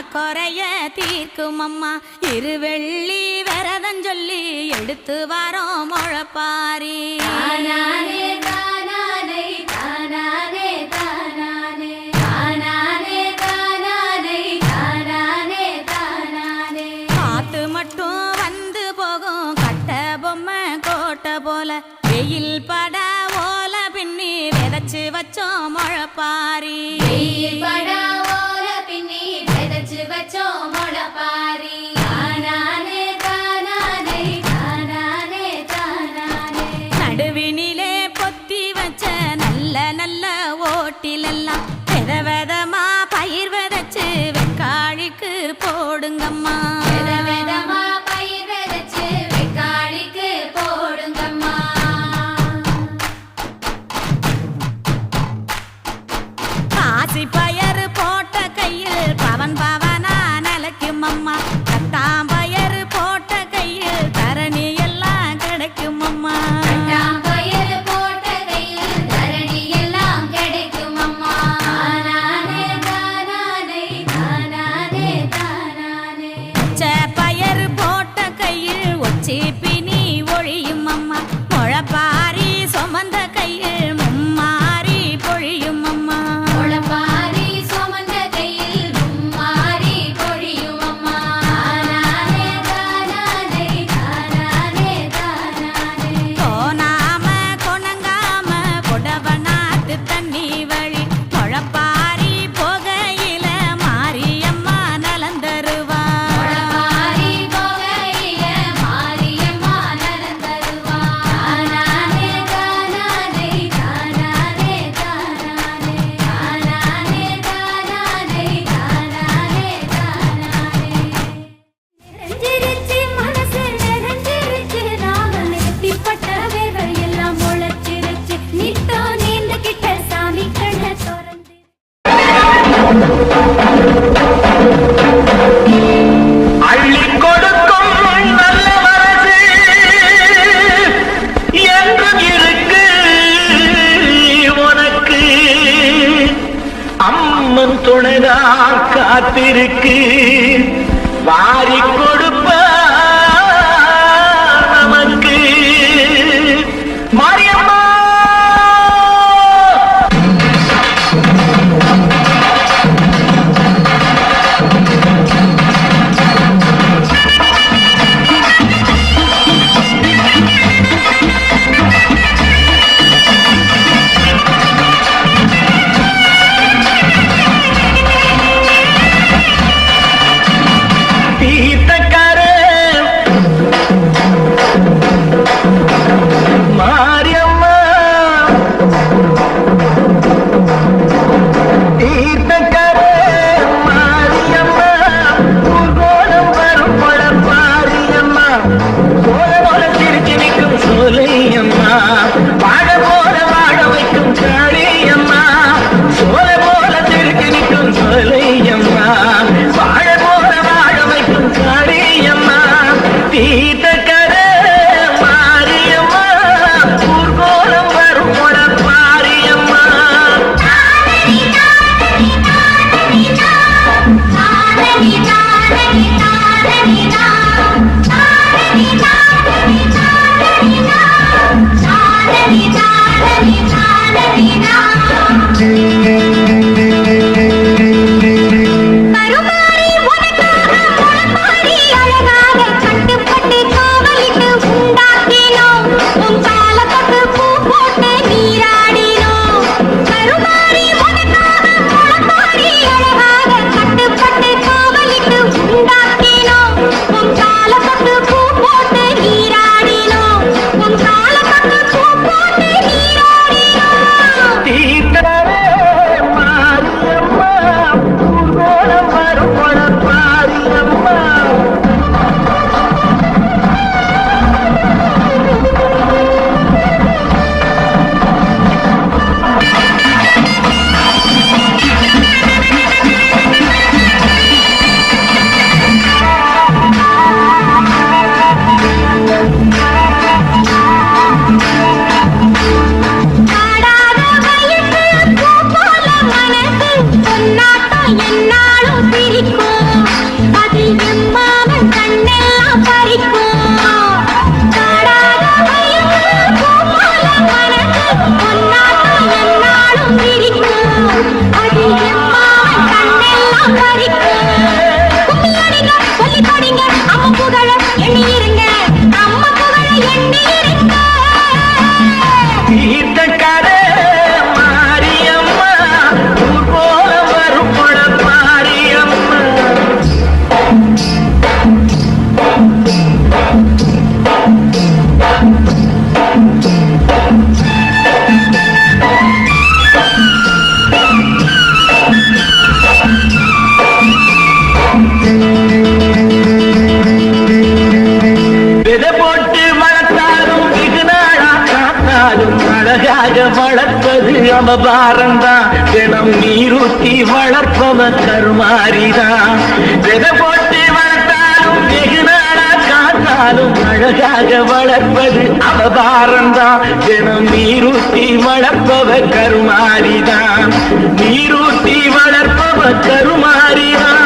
மனக்கொறைய தீர்க்கும் அம்மா இருவெள்ளி விரதம் சொல்லி எடுத்து வரோம் முழப்பாரி காத்து மட்டும் வந்து போகும். கட்ட பொம்மை கோட்டை போல. வெயில் பட ஓல பின்னி விதைச்சு வச்சோம் முழப்பாரி பட தினம் நீரூட்டி வளர்ப்பவ கருமாரிதான். நீரூட்டி வளர்ப்பவ கருமாரிதான்.